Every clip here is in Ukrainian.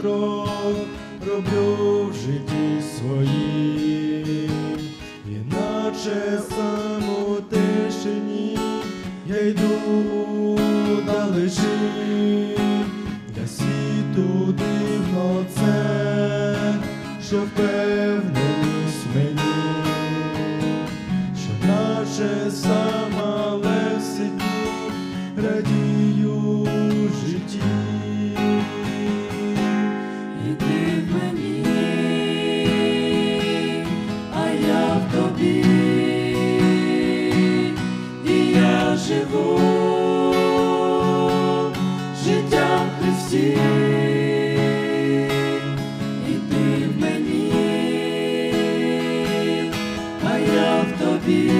крок роблю в житті своїм, іначе сам у тишині я йду далечі, для світу дивно це, що впевненість живу. Життям Христі, і ти в мені, а я в тобі,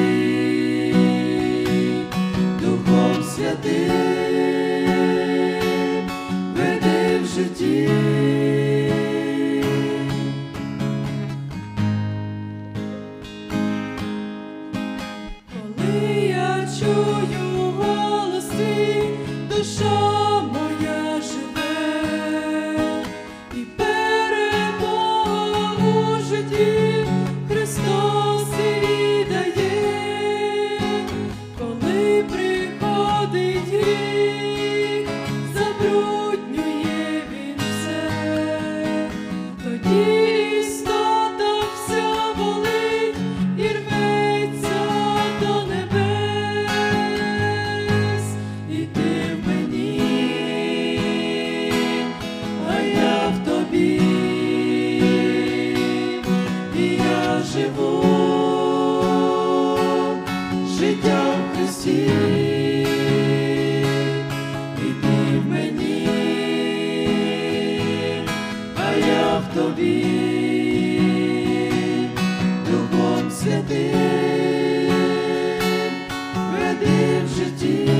Духом Святим душа тобі, Духом Святим веди в житті.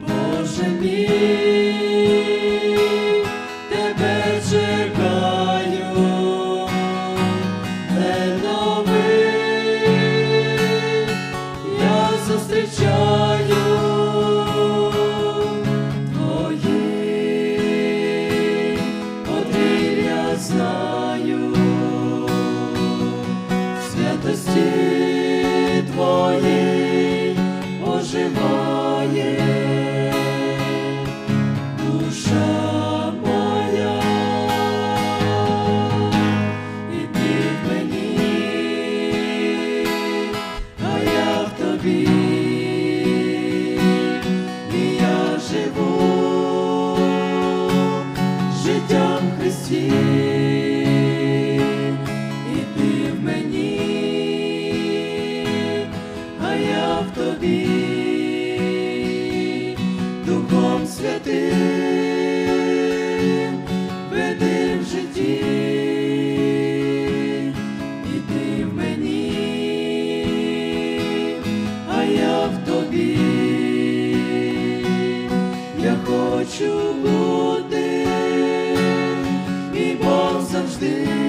Боже мій, святості твоїй оживає. Душа моя, і ти в а я в тобі, і я живу життям Христі, тобі, Духом Святим веди в житті, і ти в мені, а я в тобі, я хочу бути і Бог завжди